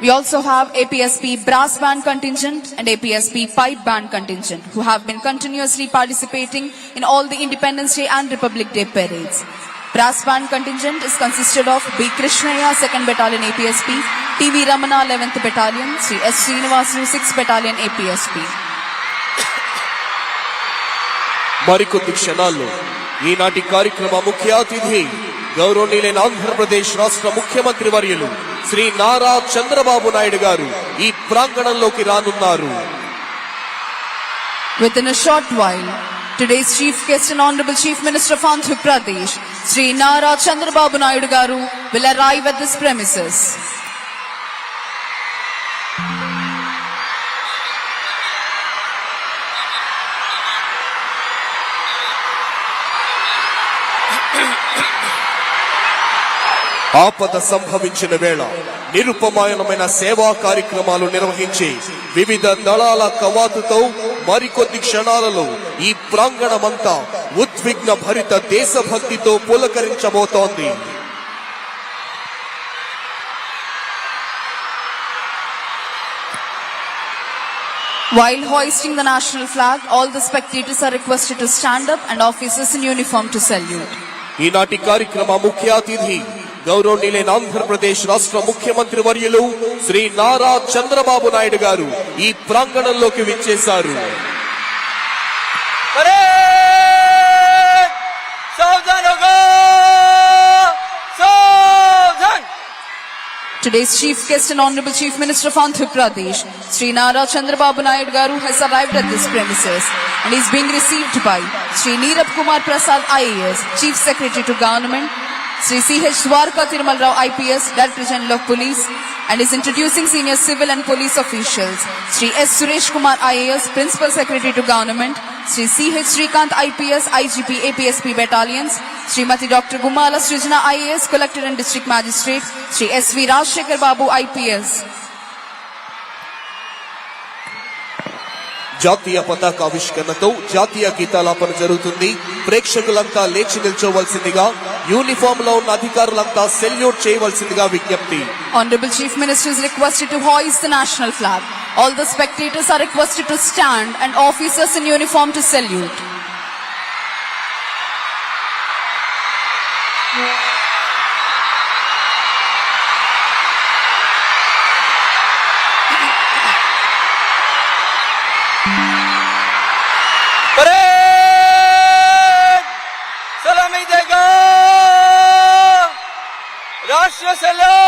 We also have APSP brass band contingent and APSP pipe band contingent who have been continuously participating in all the Independence Day and Republic Day parades. Brass band contingent is consisted of B. Krishnaya 2nd Battalion APSP, TV Ramana 11th Battalion, Sri S. Srinivasu 6th Battalion APSP. మరికొద్ది క్షణాల్లో ఈనాటి కార్యక్రమ ముఖ్య అతిథి గౌరవనీయులైన ఆంధ్రప్రదేశ్ రాష్ట్ర ముఖ్యమంత్రి వర్యులు శ్రీ నారా చంద్రబాబు నాయుడు గారు ఈ ప్రాంగణంలోకి రానున్నారు Within a short while, today's chief guest and honorable chief minister of Andhra Pradesh, Sri Nara Chandrababu Naidu Garu, will arrive at this premises. ఆపద సంభవించిన వేళ నిరుపమాయనమైన సేవా కార్యక్రమాలు నిర్వహించి వివిధ దళాల కవాతుతో మరికొద్ది క్షణాలలో ఈ ప్రాంగణమంతా ఉద్విగ్న భరిత దేశభక్తితో పులకరించబోతోంది While hoisting the national flag, all the spectators are requested to stand up and officers in uniform to salute. ఈనాటి కార్యక్రమ ముఖ్య అతిథి గౌరవనీయులైన ఆంధ్రప్రదేశ్ రాష్ట్ర ముఖ్యమంత్రి వర్యులు శ్రీ నారా చంద్రబాబు నాయుడు గారు ఈ ప్రాంగణంలోకి విచ్చేశారు Today's chief guest and Honorable Chief Minister of Andhra Pradesh, Sri Nara Chandrababu Naidu Garu has arrived at this premises and is being received by Sri Neerab Kumar Prasad IAS, Chief Secretary to Government, Sri C.H. Dwarka Tirumal Rao IPS, Director General of Police, and is introducing senior civil and police officials, Sri S. Suresh Kumar IAS, Principal Secretary to Government, Sri C.H. Srikant IPS, IGP APSP Battalions, Srimati Dr. Gumala Srijana IAS, Collector and District Magistrate, Sri S.V. Rajshekhar Babu IPS, జాతీయ పతాకావిష్కరణతో జాతీయ గీతాలాపన జరుగుతుంది ప్రేక్షకులంతా లేచి నిల్చోవలసిందిగా యూనిఫామ్లో ఉన్న అధికారులంతా salute చేయవలసిందిగా విజ్ఞప్తి Honorable Chief Minister is requested to hoist the national flag. All the spectators are requested to stand and officers in uniform to salute. وسلم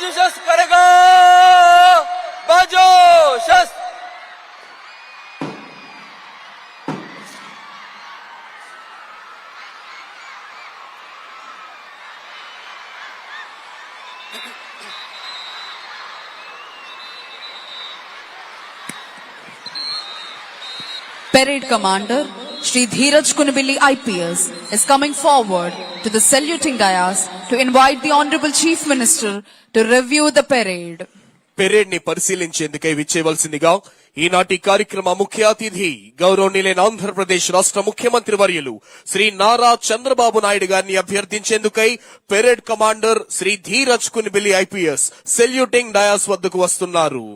बाजू शस्त्र करेगा। बाजू शस्त्र। Parade Commander Shri Dheeraj Kunabili IPS is coming forward to the saluting dais to invite the Honorable Chief Minister to review the parade. పెరేడ్ని పరిశీలించేందుకై ఈ ఈనాటి కార్యక్రమ ముఖ్య అతిథి గౌరవనీయులైన ఆంధ్రప్రదేశ్ రాష్ట్ర ముఖ్యమంత్రి వర్యులు శ్రీ నారా చంద్రబాబు నాయుడు గారిని అభ్యర్థించేందుకై parade commander Shri Dheeraj Kunibili IPS saluting dais వద్దకు వస్తున్నారు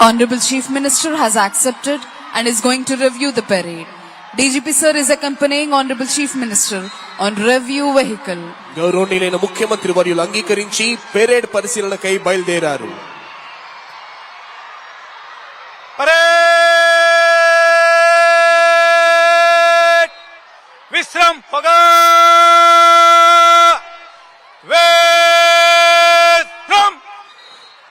Honorable Chief Minister has accepted and is going to review the parade. DGP sir is accompanying honourable chief minister on review vehicle గౌరవనీయులైన ముఖ్యమంత్రి వర్యులు అంగీకరించి పెరేడ్ పరిశీలనకై బయలుదేరారు. విశ్రామ్ పగా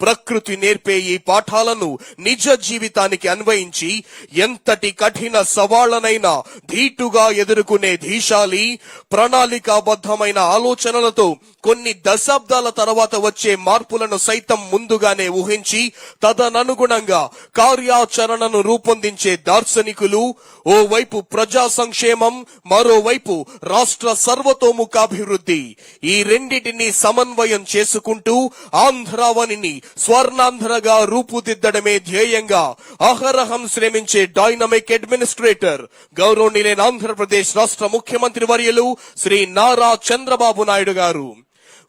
ప్రకృతి నేర్పే ఈ పాఠాలను నిజ జీవితానికి అన్వయించి ఎంతటి కఠిన సవాళ్ళనైనా ధీటుగా ఎదుర్కొనే ధీశాలి ప్రణాళికాబద్ధమైన ఆలోచనలతో కొన్ని దశాబ్దాల తర్వాత వచ్చే మార్పులను సైతం ముందుగానే ఊహించి తదననుగుణంగా కార్యాచరణను రూపొందించే దార్శనికులు ఓవైపు ప్రజా సంక్షేమం మరోవైపు రాష్ట్ర సర్వతోముఖాభివృద్ధి. ఈ రెండిటిని సమన్వయం చేసుకుంటూ ఆంధ్రావనిని స్వర్ణాంధ్రగా రూపుదిద్దడమే ధ్యేయంగా అహరహం శ్రమించే డైనమిక్ అడ్మినిస్ట్రేటర్ గౌరవనీయులైన ఆంధ్రప్రదేశ్ రాష్ట్ర ముఖ్యమంత్రి వర్యులు శ్రీ నారా చంద్రబాబు నాయుడు గారు.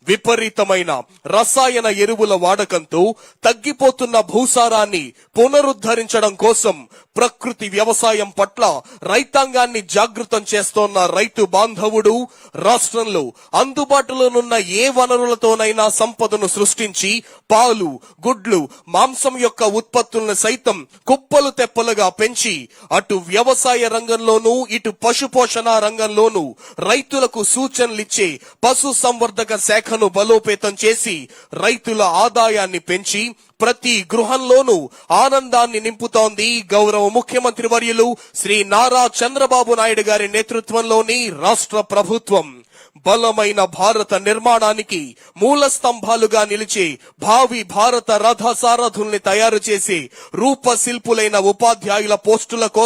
విపరీతమైన రసాయన ఎరువుల వాడకంతో తగ్గిపోతున్న భూసారాన్ని పునరుద్ధరించడం కోసం ప్రకృతి వ్యవసాయం పట్ల రైతాంగాన్ని జాగృతం చేస్తోన్న రైతు బాంధవుడు రాష్ట్రంలో అందుబాటులోనున్న ఏ వనరులతోనైనా సంపదను సృష్టించి పాలు గుడ్లు మాంసం యొక్క ఉత్పత్తులను సైతం కుప్పలు తెప్పలుగా పెంచి అటు వ్యవసాయ రంగంలోనూ ఇటు పశుపోషణ రంగంలోనూ రైతులకు సూచనలిచ్చే పశు సంవర్ధక శాఖను బలోపేతం చేసి రైతుల ఆదాయాన్ని పెంచి ప్రతి గృహంలోనూ ఆనందాన్ని నింపుతోంది గౌరవ ముఖ్యమంత్రి వర్యులు శ్రీ నారా చంద్రబాబు నాయుడు గారి నేతృత్వంలోని రాష్ట్ర ప్రభుత్వం. బలమైన భారత నిర్మాణానికి మూల స్తంభాలుగా నిలిచే భావి భారత రథ సారథుల్ని తయారు చేసి రూపశిల్పులైన ఉపాధ్యాయుల పోస్టుల కోసం